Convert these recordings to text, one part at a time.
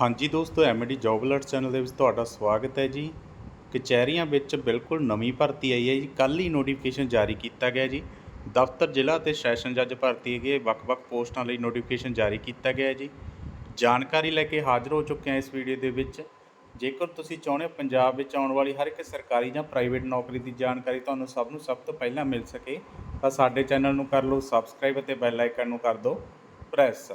ਹਾਂਜੀ ਦੋਸਤੋ MD job alert channel ਦੇ ਵਿੱਚ ਤੁਹਾਡਾ ਸਵਾਗਤ ਹੈ ਜੀ। ਕਚਹਿਰੀਆਂ ਵਿੱਚ ਬਿਲਕੁਲ ਨਵੀਂ ਭਰਤੀ ਆਈ ਹੈ ਜੀ। ਕੱਲ੍ਹ ਹੀ ਨੋਟੀਫਿਕੇਸ਼ਨ ਜਾਰੀ ਕੀਤਾ ਗਿਆ ਜੀ। ਦਫ਼ਤਰ, ਜ਼ਿਲ੍ਹਾ ਤੇ ਸੈਸ਼ਨ ਜੱਜ ਭਰਤੀ ਹੈਗੇ ਵੱਖ-ਵੱਖ ਪੋਸਟਾਂ ਲਈ ਨੋਟੀਫਿਕੇਸ਼ਨ ਜਾਰੀ ਕੀਤਾ ਗਿਆ ਹੈ ਜੀ। ਜਾਣਕਾਰੀ ਲੈ ਕੇ ਹਾਜ਼ਰ ਹੋ ਚੁੱਕੇ ਹਾਂ ਇਸ ਵੀਡੀਓ ਦੇ ਵਿੱਚ। ਜੇਕਰ ਤੁਸੀਂ ਚਾਹੁੰਦੇ ਹੋ ਪੰਜਾਬ ਵਿੱਚ ਆਉਣ ਵਾਲੀ ਹਰ ਇੱਕ ਸਰਕਾਰੀ ਜਾਂ ਪ੍ਰਾਈਵੇਟ ਨੌਕਰੀ ਦੀ ਜਾਣਕਾਰੀ ਤੁਹਾਨੂੰ ਸਭ ਨੂੰ ਸਭ ਤੋਂ ਪਹਿਲਾਂ ਮਿਲ ਸਕੇ, ਤਾਂ ਸਾਡੇ ਚੈਨਲ ਨੂੰ ਕਰ ਲਓ ਸਬਸਕ੍ਰਾਈਬ ਅਤੇ ਬੈਲ ਆਈਕਨ ਨੂੰ ਕਰ ਦਿਓ। ਪ੍ਰੈਸ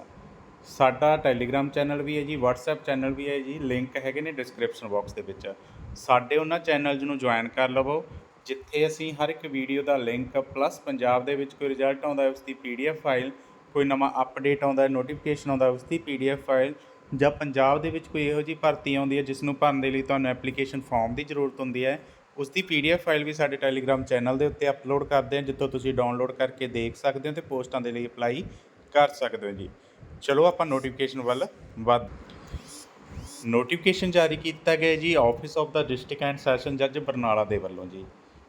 ਸਾਡਾ ਟੈਲੀਗ੍ਰਾਮ ਚੈਨਲ ਵੀ ਹੈ ਜੀ, WhatsApp ਚੈਨਲ ਵੀ ਹੈ ਜੀ ਲਿੰਕ ਹੈਗੇ ਨੇ ਡਿਸਕ੍ਰਿਪਸ਼ਨ ਬਾਕਸ ਦੇ ਵਿੱਚ। ਸਾਡੇ ਉਹਨਾਂ ਚੈਨਲਜ਼ ਨੂੰ ਜੁਆਇਨ ਕਰ ਲਵੋ, ਜਿੱਥੇ ਅਸੀਂ ਹਰ ਇੱਕ ਵੀਡੀਓ ਦਾ ਲਿੰਕ ਪਲੱਸ ਪੰਜਾਬ ਦੇ ਵਿੱਚ ਕੋਈ ਰਿਜ਼ਲਟ ਆਉਂਦਾ ਹੈ ਉਸ ਦੀ PDF ਫਾਈਲ ਕੋਈ ਨਵਾਂ ਅਪਡੇਟ ਆਉਂਦਾ ਹੈ ਨੋਟੀਫਿਕੇਸ਼ਨ ਆਉਂਦਾ ਹੈ ਉਸ ਦੀ PDF ਫਾਈਲ ਜਾਂ ਪੰਜਾਬ ਦੇ ਵਿੱਚ ਕੋਈ ਇਹੋ ਜਿਹੀ ਭਰਤੀ ਆਉਂਦੀ ਹੈ ਜਿਸ ਨੂੰ ਭਰਨ ਦੇ ਲਈ ਤੁਹਾਨੂੰ ਐਪਲੀਕੇਸ਼ਨ ਫਾਰਮ ਦੀ ਜ਼ਰੂਰਤ ਹੁੰਦੀ ਹੈ ਉਸ ਦੀ PDF ਫਾਈਲ ਵੀ ਸਾਡੇ ਟੈਲੀਗ੍ਰਾਮ ਚੈਨਲ ਦੇ ਉੱਤੇ ਅਪਲੋਡ ਕਰਦੇ ਹਾਂ, ਜਿੱਥੋਂ ਤੁਸੀਂ ਡਾਊਨਲੋਡ ਕਰਕੇ ਦੇਖ ਸਕਦੇ ਹੋ ਤੇ ਪੋਸਟਾਂ ਦੇ ਲਈ ਅਪਲਾਈ ਕਰ ਸਕਦੇ ਹੋ ਜੀ। ਚਲੋ ਆਪਾਂ ਨੋਟੀਫਿਕੇਸ਼ਨ ਵੱਲ ਵੱਧ। ਨੋਟੀਫਿਕੇਸ਼ਨ ਜਾਰੀ ਕੀਤਾ ਗਿਆ ਜੀ ਆਫਿਸ ਆਫ ਦਾ ਡਿਸਟ੍ਰਿਕਟ ਐਂਡ ਸੈਸ਼ਨ ਜੱਜ ਬਰਨਾਲਾ ਦੇ ਵੱਲੋਂ ਜੀ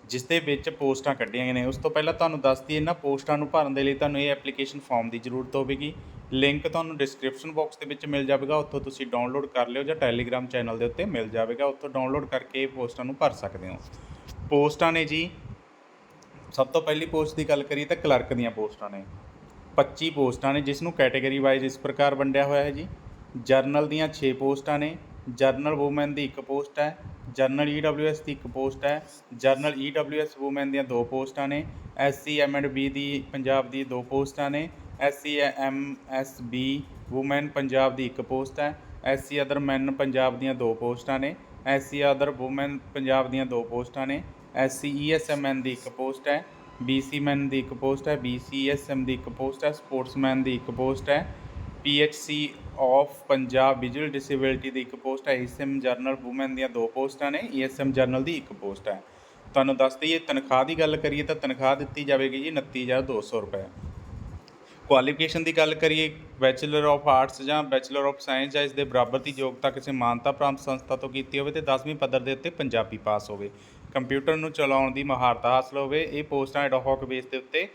ਜਿਸ ਦੇ ਵਿੱਚ ਪੋਸਟਾਂ ਕੱਢੀਆਂ ਗਈਆਂ ਨੇ। ਉਸ ਤੋਂ ਪਹਿਲਾਂ ਤੁਹਾਨੂੰ ਦੱਸ ਦਈਏ, ਇਹਨਾਂ ਪੋਸਟਾਂ ਨੂੰ ਭਰਨ ਦੇ ਲਈ ਤੁਹਾਨੂੰ ਇਹ ਐਪਲੀਕੇਸ਼ਨ ਫਾਰਮ ਦੀ ਜ਼ਰੂਰਤ ਹੋਵੇਗੀ। ਲਿੰਕ ਤੁਹਾਨੂੰ ਡਿਸਕ੍ਰਿਪਸ਼ਨ ਬਾਕਸ ਦੇ ਵਿੱਚ ਮਿਲ ਜਾਵੇਗਾ। ਉੱਥੋਂ ਤੁਸੀਂ ਡਾਊਨਲੋਡ ਕਰ ਲਿਓ ਜਾਂ ਟੈਲੀਗ੍ਰਾਮ ਚੈਨਲ ਦੇ ਉੱਤੇ ਮਿਲ ਜਾਵੇਗਾ। ਉੱਥੋਂ ਡਾਊਨਲੋਡ ਕਰਕੇ ਇਹ ਪੋਸਟਾਂ ਨੂੰ ਭਰ ਸਕਦੇ ਹੋ। ਪੋਸਟਾਂ ਨੇ ਜੀ, ਸਭ ਤੋਂ ਪਹਿਲੀ ਪੋਸਟ ਦੀ ਗੱਲ ਕਰੀਏ ਤਾਂ ਕਲਰਕ ਦੀਆਂ ਪੋਸਟਾਂ ਨੇ। 25 ਪੋਸਟਾਂ ਨੇ ਜਿਸ ਨੂੰ ਕੈਟਾਗਰੀ ਵਾਈਜ਼ ਇਸ ਪ੍ਰਕਾਰ ਵੰਡਿਆ ਹੋਇਆ ਹੈ ਜੀ। ਜਰਨਲ ਦੀਆਂ 6 ਪੋਸਟਾਂ ਨੇ ਜਰਨਲ ਵੂਮਨ ਦੀ ਇੱਕ ਪੋਸਟ ਹੈ ਜਰਨਲ ਈਡਬਲਯੂਐਸ ਦੀ ਇੱਕ ਪੋਸਟ ਹੈ ਜਰਨਲ ਈਡਬਲਯੂਐਸ ਵੂਮਨ ਦੀਆਂ ਦੋ ਪੋਸਟਾਂ ਨੇ ਐਸਸੀ ਐਮਐਂਡ ਦੀ ਪੰਜਾਬ ਦੀ ਦੋ ਪੋਸਟਾਂ ਨੇ ਐਸਸੀ ਐਮਐਸਬੀ ਵੂਮਨ ਪੰਜਾਬ ਦੀ ਇੱਕ ਪੋਸਟ ਹੈ ਐਸਸੀ ਅਦਰ ਮੈਨ ਪੰਜਾਬ ਦੀਆਂ ਦੋ ਪੋਸਟਾਂ ਨੇ ਐਸਸੀ ਅਦਰ ਵੂਮਨ ਪੰਜਾਬ ਦੀਆਂ ਦੋ ਪੋਸਟਾਂ ਨੇ ਐਸਸੀ ਈਐਸਐਮਐਨ ਦੀ ਇੱਕ ਪੋਸਟ ਹੈ ਬੀਸੀ ਮੈਨ ਦੀ ਇੱਕ ਪੋਸਟ ਹੈ ਬੀਸੀਐਸਐਮ ਦੀ ਇੱਕ ਪੋਸਟ ਹੈ, ਸਪੋਰਟਸਮੈਨ ਦੀ ਇੱਕ ਪੋਸਟ ਹੈ PHC of Punjab visual disability ਦੀ ਇੱਕ ਪੋਸਟ ਹੈ ਈਐਸਐਮ ਜਰਨਲ ਵੂਮਨ ਦੀਆਂ ਦੋ ਪੋਸਟਾਂ ਨੇ ਈਐਸਐਮ ਜਰਨਲ ਦੀ ਇੱਕ ਪੋਸਟ ਹੈ। ਤੁਹਾਨੂੰ ਦੱਸ ਦਈਏ, ਤਨਖਾਹ ਦੀ ਗੱਲ ਕਰੀਏ ਤਾਂ ਤਨਖਾਹ ਦਿੱਤੀ ਜਾਵੇਗੀ ਜੀ 29200 ਰੁਪਏ। ਕੁਆਲੀਫਿਕੇਸ਼ਨ ਦੀ ਗੱਲ ਕਰੀਏ ਬੈਚਲਰ ਆਫ ਆਰਟਸ ਜਾਂ ਬੈਚਲਰ ਆਫ ਸਾਇੰਸ ਜਾਂ ਇਸ ਦੇ ਬਰਾਬਰ ਦੀ ਯੋਗਤਾ ਕਿਸੇ ਮਾਨਤਾ ਪ੍ਰਾਪਤ ਸੰਸਥਾ ਤੋਂ ਕੀਤੀ ਹੋਵੇ ਤੇ 10ਵੀਂ ਪੱਧਰ ਦੇ ਉੱਤੇ ਪੰਜਾਬੀ ਪਾਸ ਹੋਵੇ। ਕੰਪਿਊਟਰ ਨੂੰ ਚਲਾਉਣ ਦੀ ਮਹਾਰਤ ਹਾਸਲ ਹੋਵੇ, ਇਹ ਪੋਸਟਾਂ ਐਡਹੌਕ ਬੇਸ ਦੇ ਉੱਤੇ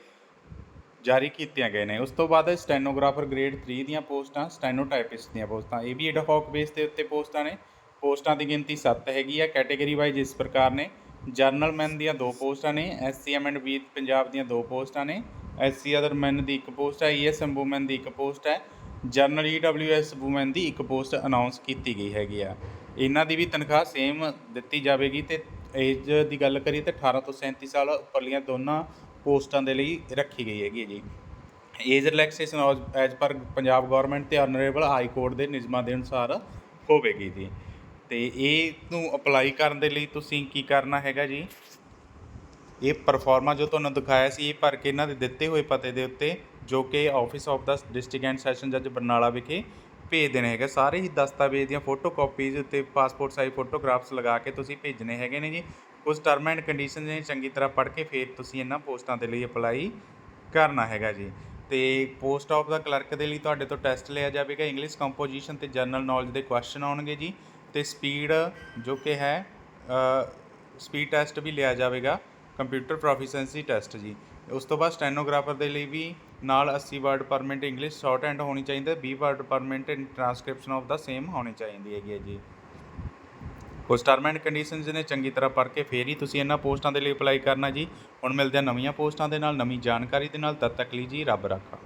ਜਾਰੀ ਕੀਤੀਆਂ ਗਏ ਨੇ। ਉਸ ਤੋਂ ਬਾਅਦ ਸਟੈਨੋਗ੍ਰਾਫਰ ਗ੍ਰੇਡ 3 ਦੀਆਂ ਪੋਸਟਾਂ ਸਟੈਨੋਟਾਈਪਿਸਟ ਦੀਆਂ ਪੋਸਟਾਂ, ਇਹ ਵੀ ਐਡਹੌਕ ਬੇਸ ਦੇ ਉੱਤੇ ਪੋਸਟਾਂ ਨੇ। ਪੋਸਟਾਂ ਦੀ ਗਿਣਤੀ 7 ਹੈਗੀ ਆ ਕੈਟਾਗਰੀ ਵਾਈਜ਼ ਇਸ ਪ੍ਰਕਾਰ ਨੇ। ਜਰਨਲ ਮੈਨ ਦੀਆਂ ਦੋ ਪੋਸਟਾਂ ਨੇ ਐਸਸੀਐਮ ਐਂਡ ਬੀ ਪੰਜਾਬ ਦੀਆਂ ਦੋ ਪੋਸਟਾਂ ਨੇ। ਐਸਸੀ ਅਦਰ ਮੈਨ ਦੀ ਇੱਕ ਪੋਸਟ ਹੈ ਈਐਸਐਮ ਵੂਮਨ ਦੀ ਇੱਕ ਪੋਸਟ ਹੈ ਜਰਨਲ ਈਡਬਲਯੂਐਸ ਵੂਮਨ ਦੀ ਇੱਕ ਪੋਸਟ ਅਨਾਉਂਸ ਕੀਤੀ ਗਈ ਹੈਗੀ ਆ। ਇਹਨਾਂ ਦੀ ਵੀ ਤਨਖਾਹ ਸੇਮ ਦਿੱਤੀ ਜਾਵੇਗੀ ਤੇ ਏਜ ਦੀ ਗੱਲ ਕਰੀਏ ਤਾਂ ਅਠਾਰਾਂ ਤੋਂ 37 ਸਾਲ ਉੱਪਰਲੀਆਂ ਦੋਨਾਂ ਪੋਸਟਾਂ ਦੇ ਲਈ ਰੱਖੀ ਗਈ ਹੈਗੀ ਹੈ ਜੀ। Age relaxation as per Punjab government ਤੇ ਆਨਰੇਬਲ ਹਾਈ ਕੋਰਟ ਦੇ ਨਿਯਮਾਂ ਦੇ ਅਨੁਸਾਰ ਹੋਵੇਗੀ ਜੀ। ਤੇ ਇਹ ਨੂੰ ਅਪਲਾਈ ਕਰਨ ਦੇ ਲਈ ਤੁਸੀਂ ਕੀ ਕਰਨਾ ਹੈਗਾ ਜੀ? ਇਹ ਪਰਫਾਰਮਾ ਜੋ ਤੁਹਾਨੂੰ ਦਿਖਾਇਆ ਸੀ, ਇਹ ਭਰ ਕੇ ਇਹਨਾਂ ਦੇ ਦਿੱਤੇ ਹੋਏ ਪਤੇ ਦੇ ਉੱਤੇ ਜੋ ਕਿ ਆਫਿਸ ਆਫ ਦਾ ਡਿਸਟ੍ਰਿਕਟ ਐਂਡ ਸੈਸ਼ਨ ਜੱਜ ਬਰਨਾਲਾ ਵਿਖੇ ਭੇਜ ਦੇਣੇ ਹੈਗੇ। ਸਾਰੇ ਹੀ ਦਸਤਾਵੇਜ਼ ਦੀਆਂ ਫੋਟੋ ਕਾਪੀਜ਼ ਉੱਤੇ ਪਾਸਪੋਰਟ ਸਾਈਜ਼ ਫੋਟੋਗ੍ਰਾਫਸ ਲਗਾ ਕੇ ਤੁਸੀਂ ਭੇਜਣੇ ਹੈਗੇ ਨੇ ਜੀ। ਉਸ ਟਰਮ ਐਂਡ ਕੰਡੀਸ਼ਨ ਨੇ, ਚੰਗੀ ਤਰ੍ਹਾਂ ਪੜ੍ਹ ਕੇ ਫਿਰ ਤੁਸੀਂ ਇਹਨਾਂ ਪੋਸਟਾਂ ਦੇ ਲਈ ਅਪਲਾਈ ਕਰਨਾ ਹੈਗਾ ਜੀ। ਤੇ ਪੋਸਟ ਆਫ ਦਾ ਕਲਰਕ ਦੇ ਲਈ ਤੁਹਾਡੇ ਤੋਂ ਟੈਸਟ ਲਿਆ ਜਾਵੇਗਾ। ਇੰਗਲਿਸ਼ ਕੰਪੋਜੀਸ਼ਨ ਤੇ ਜਨਰਲ ਨੌਲੇਜ ਦੇ ਕੁਐਸਚਨ ਆਉਣਗੇ ਜੀ। ਤੇ ਸਪੀਡ ਜੋ ਕਿ ਹੈ ਸਪੀਡ ਟੈਸਟ ਵੀ ਲਿਆ ਜਾਵੇਗਾ। ਕੰਪਿਊਟਰ ਪ੍ਰੋਫੀਸ਼ੀਐਂਸੀ ਟੈਸਟ ਜੀ। ਉਸ ਤੋਂ ਬਾਅਦ ਸਟੈਨੋਗ੍ਰਾਫਰ ਦੇ ਲਈ ਵੀ ਨਾਲ 80 word per minute English short hand ਹੋਣੀ ਚਾਹੀਦੀ ਹੈ 20 word per minute in transcription of the same ਹੋਣੀ ਚਾਹੀਦੀ ਹੈਗੀ ਹੈ ਜੀ। ਕੁਝ ਟਰਮ ਐਂਡ ਕੰਡੀਸ਼ਨਸ ਨੇ ਚੰਗੀ ਤਰ੍ਹਾਂ ਪੜ੍ਹ ਕੇ ਫੇਰ ਹੀ ਤੁਸੀਂ ਇਹਨਾਂ ਪੋਸਟਾਂ ਦੇ ਲਈ ਅਪਲਾਈ ਕਰਨਾ ਜੀ। ਹੁਣ ਮਿਲਦੇ ਆ ਨਵੀਆਂ ਪੋਸਟਾਂ ਦੇ ਨਾਲ, ਨਵੀਂ ਜਾਣਕਾਰੀ ਦੇ ਨਾਲ, ਤਦ ਤੱਕ ਲਈ ਜੀ ਰੱਬ ਰੱਖਾ।